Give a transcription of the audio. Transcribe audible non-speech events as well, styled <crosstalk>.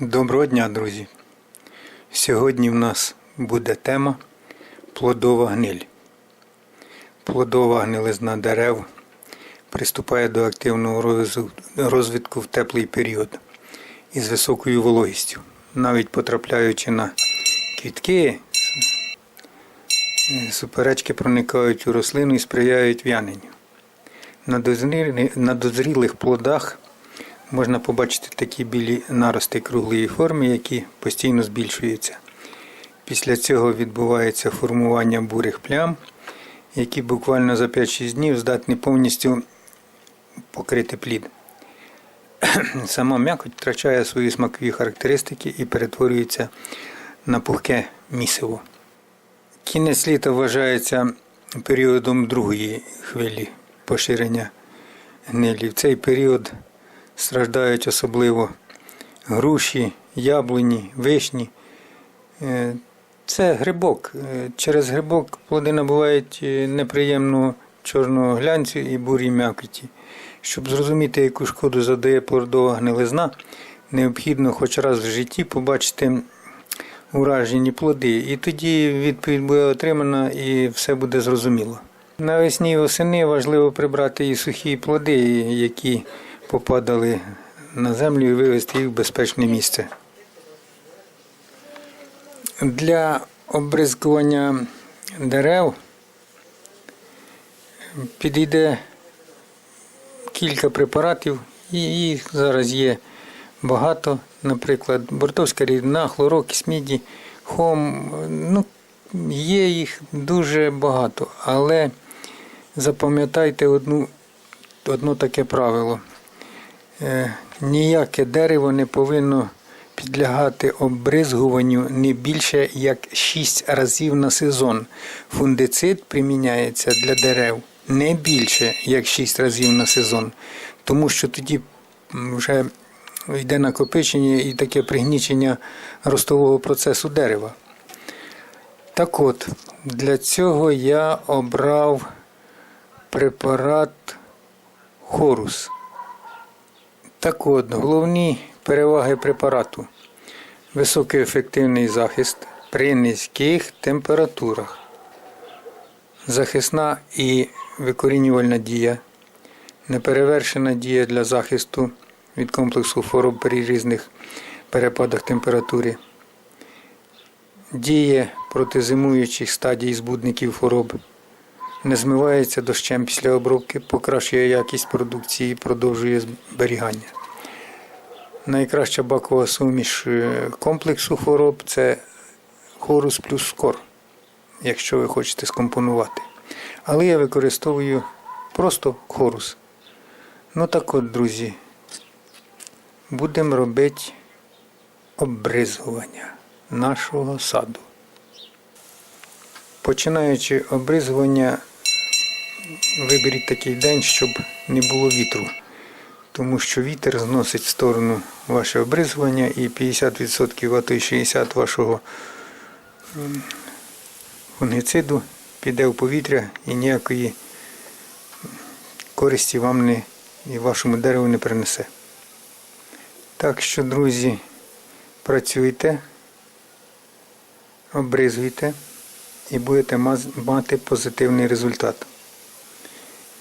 Доброго дня, друзі! Сьогодні в нас буде тема плодова гниль. Плодова гнилизна дерев приступає до активного розвитку- в теплий період із високою вологістю, навіть потрапляючи на квітки, суперечки проникають у рослину і сприяють в'яненню. На дозрілих плодах можна побачити такі білі нарости круглої форми, які постійно збільшуються. Після цього відбувається формування бурих плям, які буквально за 5-6 днів здатні повністю покрити плід. <clears throat> Сама м'якоть втрачає свої смакові характеристики і перетворюється на пухке місиво. Кінець літа вважається періодом другої хвилі поширення гнилі. В цей період страждають особливо груші, яблуні, вишні. Е, Це грибок. Е, Через грибок плоди набувають е, неприємного чорного глянцю і бурі м'якоті. Щоб зрозуміти, яку шкоду задає плодова гнилизна, необхідно хоч раз в житті побачити уражені плоди. І тоді відповідь буде отримана і все буде зрозуміло. Навесні і восени важливо прибрати і сухі плоди, які попадали на землю і вивезти їх в безпечне місце. Для обризкування дерев підійде кілька препаратів, і їх зараз є багато. Наприклад, бортовська рідина, хлорок, міді, хом. Ну, є їх дуже багато, але запам'ятайте одну, одно таке правило. Е, ніяке дерево не повинно підлягати обризгуванню не більше як 6 разів на сезон. Фундицид приміняється для дерев не більше як 6 разів на сезон, тому що тоді вже йде накопичення і таке пригнічення ростового процесу дерева. Так от, для цього я обрав препарат Хорус. Так от, головні переваги препарату. Високоефективний захист при низьких температурах. Захисна і викорінювальна дія. Неперевершена дія для захисту від комплексу хвороб при різних перепадах температури. Діє проти зимуючих стадій збудників хвороб. Не змивається дощем після обробки, покращує якість продукції, і продовжує зберігання. Найкраща бакова суміш е, комплексу хвороб це хорус плюс скор, якщо ви хочете скомпонувати. Але я використовую просто хорус. Ну так от, друзі, будемо робити обризування нашого саду. Починаючи обризування, виберіть такий день, щоб не було вітру, тому що вітер зносить в сторону ваше обризування і 50%, а то й 60% вашого м, фунгициду піде в повітря і ніякої користі вам не, і вашому дереву не принесе. Так що, друзі, працюйте, обризуйте і будете мати позитивний результат.